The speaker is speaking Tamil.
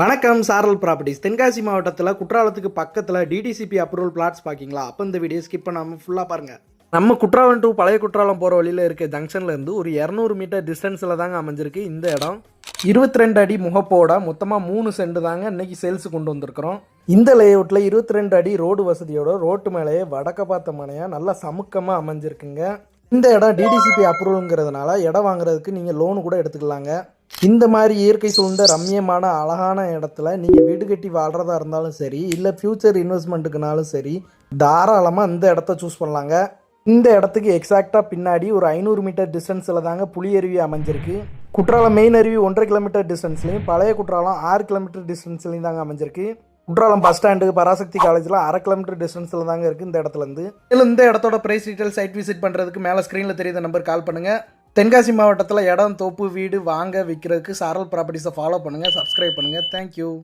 வணக்கம் சாரல் ப்ராப்பர்ட்டிஸ் தென்காசி மாவட்டத்தில் குற்றாலத்துக்கு பக்கத்தில் டிடிசிபி அப்ரூவல் பிளாட்ஸ் பார்க்கிங்களா அப்போ இந்த வீடியோ ஸ்கிப் பண்ணாமல் ஃபுல்லாக பாருங்கள் நம்ம குற்றாலம் டூ பழைய குற்றாலம் போகிற வழியில் இருக்க ஜங்ஷன்லேருந்து ஒரு இரநூறு மீட்டர் டிஸ்டன்ஸில் தாங்க அமைஞ்சிருக்கு இந்த இடம். இருபத்தி ரெண்டு அடி முகப்போட மொத்தமாக மூணு சென்ட் தாங்க இன்னைக்கு சேல்ஸ் கொண்டு வந்திருக்கிறோம். இந்த லேஅவுட்டில் இருபத்தி ரெண்டு அடி ரோடு வசதியோட ரோட்டு மேலேயே வடக்க பார்த்த மனையாக நல்லா சமுக்கமாக அமைஞ்சிருக்குங்க. இந்த இடம் டிடிசிபி அப்ரூவல்ங்கிறதுனால இடம் வாங்குறதுக்கு நீங்கள் லோனு கூட எடுத்துக்கலாங்க. இந்த மாதிரி இயற்கை சூழ்ந்த ரம்மியமான அழகான இடத்துல நீங்கள் வீடு கட்டி வாழ்கிறதா இருந்தாலும் சரி இல்லை ஃப்யூச்சர் இன்வெஸ்ட்மெண்ட்டுக்குனாலும் சரி தாராளமாக இந்த இடத்த சூஸ் பண்ணலாங்க. இந்த இடத்துக்கு எக்ஸாக்டாக பின்னாடி ஒரு ஐநூறு மீட்டர் டிஸ்டன்ஸில் தாங்க புளியருவி அமைஞ்சிருக்கு. குற்றாலம் மெயின் அருவி ஒன்றரை கிலோமீட்டர் டிஸ்டன்ஸ்லையும் பழைய குற்றாலம் ஆறு கிலோமீட்டர் டிஸ்டன்ஸ்லையும் தாங்க அமைஞ்சிருக்கு. குற்றாலம் பஸ் ஸ்டாண்டு பராசக்தி காலேஜில் அரை கிலோமீட்டர் டிஸ்டன்ஸில் தாங்க இருக்குது இந்த இடத்துல இருந்து. இதில் இந்த இடத்தோட ப்ரைஸ் டீட்டெயில் சைட் விசிட் பண்ணுறதுக்கு மேலே ஸ்க்ரீனில் தெரியுத நம்பர் கால் பண்ணுங்கள் தென்காசி மாவட்டத்தில் இடம் தோப்பு வீடு வாங்க விற்கிறதுக்கு சாரல் ப்ராப்பர்ட்டிஸை ஃபாலோ பண்ணுங்கள் சப்ஸ்கிரைப் பண்ணுங்கள் தேங்க்யூ